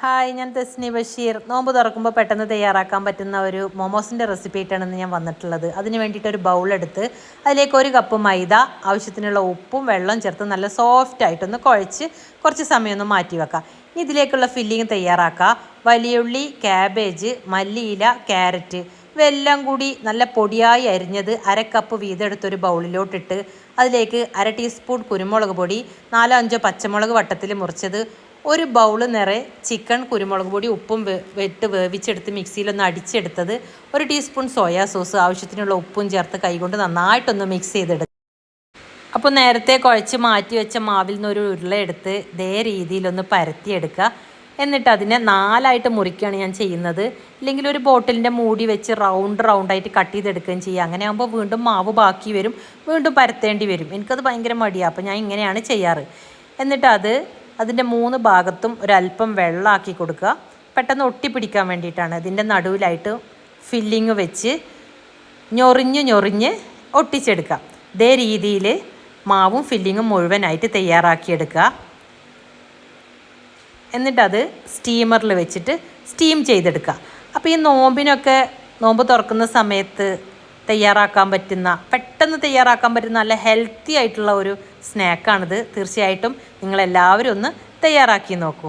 Hi ഞാൻ തസ്നി ബഷീർ. നോമ്പ് തുറക്കുമ്പോൾ പെട്ടെന്ന് തയ്യാറാക്കാൻ പറ്റുന്ന ഒരു മൊമോസിന്റെ റെസിപ്പി ആയിട്ടാണ് ഞാൻ വന്നിട്ടുള്ളത്. അതിന് വേണ്ടിയിട്ട് ഒരു ബൗൾ എടുത്ത് അതിലേക്ക് ഒരു കപ്പ് മൈദ ആവശ്യത്തിനുള്ള ഉപ്പും വെള്ളവും ചേർത്ത് നല്ല സോഫ്റ്റ് ആയിട്ടൊന്ന് കുഴച്ച് കുറച്ച് സമയം ഒന്ന് മാറ്റി വെക്കാം. ഇനി ഇതിലേക്കുള്ള ഫില്ലിങ് തയ്യാറാക്കുക വലിയുള്ളി ക്യാബേജ് മല്ലിയില ക്യാരറ്റ് ഇവയെല്ലാം കൂടി നല്ല പൊടിയായി അരിഞ്ഞത് അര കപ്പ് വീതെടുത്തൊരു ബൗളിലോട്ടിട്ട് അതിലേക്ക് അര ടീസ്പൂൺ കുരുമുളക് പൊടി നാലോ അഞ്ചോ പച്ചമുളക് വട്ടത്തിൽ മുറിച്ചത് ഒരു ബൗൾ നിറയെ ചിക്കൻ കുരുമുളക് പൊടി ഉപ്പും വെട്ട് വേവിച്ചെടുത്ത് മിക്സിയിലൊന്ന് അടിച്ചെടുത്തത് ഒരു ടീസ്പൂൺ സോയാ സോസ് ആവശ്യത്തിനുള്ള ഉപ്പും ചേർത്ത് കൈകൊണ്ട് നന്നായിട്ടൊന്ന് മിക്സ് ചെയ്തെടുത്തു. അപ്പോൾ നേരത്തെ കുഴച്ച് മാറ്റി വെച്ച മാവിൽ നിന്ന് ഒരു ഉരുള എടുത്ത് ഇതേ രീതിയിലൊന്ന് പരത്തിയെടുക്കുക. എന്നിട്ട് അതിനെ നാലായിട്ട് മുറിക്കുകയാണ് ഞാൻ ചെയ്യുന്നത്. ഇല്ലെങ്കിൽ ഒരു ബോട്ടിലിന്റെ മൂടി വെച്ച് റൗണ്ട് റൗണ്ടായിട്ട് കട്ട് ചെയ്തെടുക്കുകയും ചെയ്യുക. അങ്ങനെ ആകുമ്പോൾ വീണ്ടും മാവ് ബാക്കി വരും. വീണ്ടും പരത്തേണ്ടി വരും. എനിക്കത് ഭയങ്കര മടിയാണ് അപ്പോൾ ഞാൻ ഇങ്ങനെയാണ് ചെയ്യാറ്. എന്നിട്ട് അത് അതിന്റെ മൂന്ന് ഭാഗത്തും ഒരല്പം വെള്ളമാക്കി കൊടുക്കുക. പെട്ടെന്ന് ഒട്ടിപ്പിടിക്കാൻ വേണ്ടിയിട്ടാണ് ഇതിന്റെ നടുവിലായിട്ട് ഫില്ലിങ് വെച്ച് ഞൊറിഞ്ഞ് ഞൊറിഞ്ഞ് ഒട്ടിച്ചെടുക്കുക. ഇതേ രീതിയിൽ മാവും ഫില്ലിങ്ങും മുഴുവനായിട്ട് തയ്യാറാക്കിയെടുക്കുക. എന്നിട്ടത് സ്റ്റീമറിൽ വെച്ചിട്ട് സ്റ്റീം ചെയ്തെടുക്കുക. അപ്പോൾ ഈ നോമ്പിനൊക്കെ നോമ്പ് തുറക്കുന്ന സമയത്ത് തയ്യാറാക്കാൻ പറ്റുന്ന പെട്ടെന്ന് തയ്യാറാക്കാൻ പറ്റുന്ന നല്ല ഹെൽത്തി ആയിട്ടുള്ള ഒരു സ്നാക്കാണിത് തീർച്ചയായിട്ടും നിങ്ങളെല്ലാവരും ഒന്ന് തയ്യാറാക്കി നോക്കൂ.